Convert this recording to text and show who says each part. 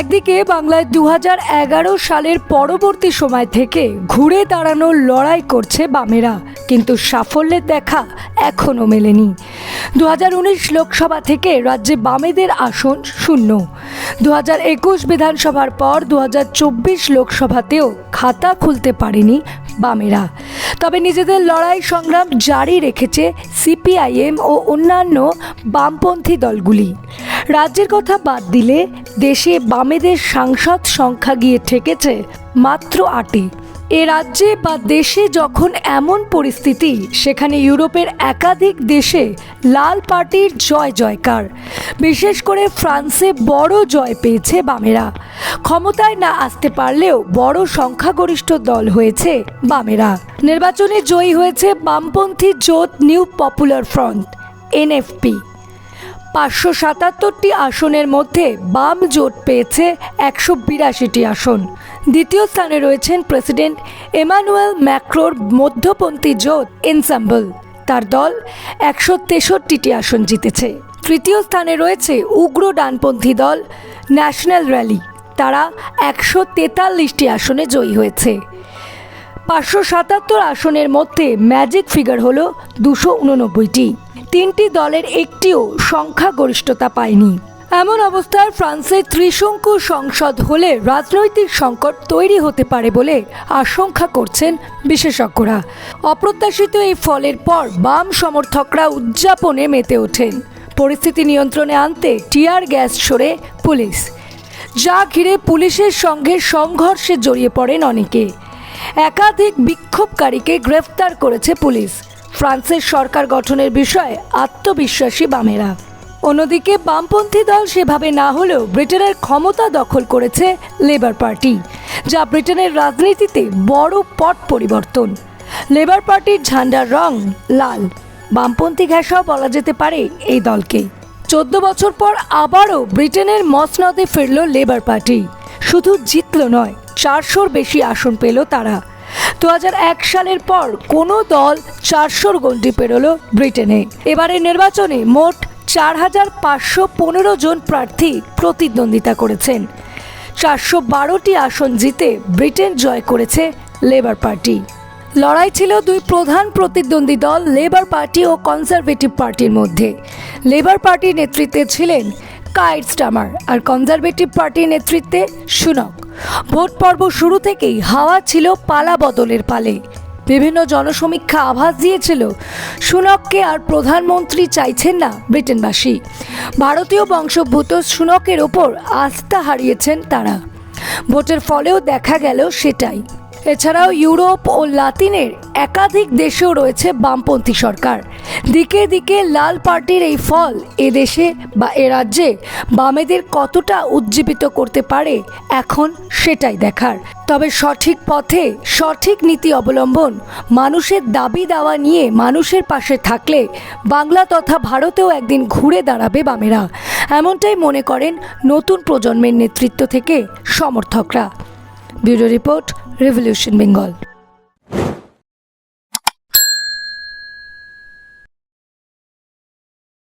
Speaker 1: একদিকে বাংলায় দু হাজার এগারো সালের পরবর্তী সময় থেকে ঘুরে দাঁড়ানোর লড়াই করছে বামেরা, কিন্তু সাফল্যের দেখা এখনও মেলেনি। দু হাজার উনিশ লোকসভা থেকে রাজ্যে বামেদের আসন শূন্য। দু একুশ বিধানসভার পর দু হাজার চব্বিশ লোকসভাতেও খাতা খুলতে পারেনি বামেরা। তবে নিজেদের লড়াই সংগ্রাম জারি রেখেছে সিপিআইএম ও অন্যান্য বামপন্থী দলগুলি। রাজ্যের কথা বাদ দিলে দেশে বামেদের সাংসদ সংখ্যা গিয়ে ঠেকেছে মাত্র আটে এ রাজ্যে বা দেশে যখন এমন পরিস্থিতি, সেখানে ইউরোপের একাধিক দেশে লাল পার্টির জয় জয়কার। বিশেষ করে ফ্রান্সে বড় জয় পেয়েছে বামেরা। ক্ষমতায় না আসতে পারলেও বড় সংখ্যাগরিষ্ঠ দল হয়েছে বামেরা। নির্বাচনে জয়ী হয়েছে বামপন্থী জোট নিউ পপুলার ফ্রন্ট, এনএফপি। পাঁচশো সাতাত্তরটি আসনের মধ্যে বাম জোট পেয়েছে একশো বিরাশিটি আসন। দ্বিতীয় স্থানে রয়েছেন প্রেসিডেন্ট এমানুয়েল ম্যাক্রোর মধ্যপন্থী জোট এনসাম্বল। তার দল একশো তেষট্টিটি আসন জিতেছে। তৃতীয় স্থানে রয়েছে উগ্র ডানপন্থী দল ন্যাশনাল র্যালি। তারা একশো তেতাল্লিশটি আসনে জয়ী হয়েছে। পাঁচশো সাতাত্তর আসনের মধ্যে ম্যাজিক ফিগার হল দুশো উননব্বইটি। তিনটি দলের একটিও সংখ্যাগরিষ্ঠতা পায়নি। এমন অবস্থায় ফ্রান্সের ত্রিশঙ্কু সংসদ হলে রাজনৈতিক সংকট তৈরি হতে পারে বলে আশঙ্কা করছেন বিশেষজ্ঞরা। অপ্রত্যাশিত এই ফলের পর বাম সমর্থকরা উদযাপনে মেতে ওঠেন। পরিস্থিতি নিয়ন্ত্রণে আনতে টিয়ার গ্যাস ছড়ে পুলিশ। যা ঘিরে পুলিশের সঙ্গে সংঘর্ষে জড়িয়ে পড়েন অনেকে। একাধিক বিক্ষোভকারীকে গ্রেফতার করেছে পুলিশ। ফ্রান্সের সরকার গঠনের বিষয়ে আত্মবিশ্বাসী বামেরা। অন্যদিকে বামপন্থী দল সেভাবে না হলেও ব্রিটেনের ক্ষমতা দখল করেছে লেবার পার্টি, যা ব্রিটেনের রাজনীতিতে বড় পট পরিবর্তন। লেবার পার্টির ঝান্ডার রং লাল। বামপন্থী ঘেঁষাও বলা যেতে পারে এই দলকে। চোদ্দ বছর পর আবারও ব্রিটেনের মসনদে ফিরল লেবার পার্টি। শুধু জিতল নয়, চারশোর বেশি আসন পেল তারা। দু সালের পর কোনো দল চারশোর গন্ডি পেরোলো ব্রিটেনে। এবারের নির্বাচনে মোট চার হাজার পাঁচশো পনেরো জন প্রার্থী প্রতিদ্বন্দ্বিতা করেছেন। চারশো বারোটি আসন জিতে ব্রিটেন জয় করেছে লেবার পার্টি। লড়াই ছিল দুই প্রধান প্রতিদ্বন্দ্বী দল লেবার পার্টি ও কনজারভেটিভ পার্টির মধ্যে। লেবার পার্টির নেতৃত্বে ছিলেন কাইট স্টামার আর কনজারভেটিভ পার্টির নেতৃত্বে সুনক। ভোট পর্ব শুরু থেকেই হাওয়া ছিল পালা বদলের পালে। বিভিন্ন জনসমীক্ষা আভাস দিয়েছিল। সুনককে আর প্রধানমন্ত্রী চাইছেন না ব্রিটেনবাসী। ভারতীয় বংশোদ্ভূত সুনকের ওপর আস্থা হারিয়েছেন তারা। ভোটের ফলেও দেখা গেল সেটাই। এছাড়াও ইউরোপ ও লাতিনের একাধিক দেশেও রয়েছে বামপন্থী সরকার। দিকে দিকে লাল পার্টির এই ফল এ দেশে বা এ রাজ্যে বামেদের কতটা উজ্জীবিত করতে পারে এখন সেটাই দেখার। তবে সঠিক পথে সঠিক নীতি অবলম্বন, মানুষের দাবি দাওয়া নিয়ে মানুষের পাশে থাকলে বাংলা তথা ভারতেও একদিন ঘুরে দাঁড়াবে বামেরা। এমনটাই মনে করেন নতুন প্রজন্মের নেতৃত্ব থেকে সমর্থকরা। Bureau report Revolution Bengal.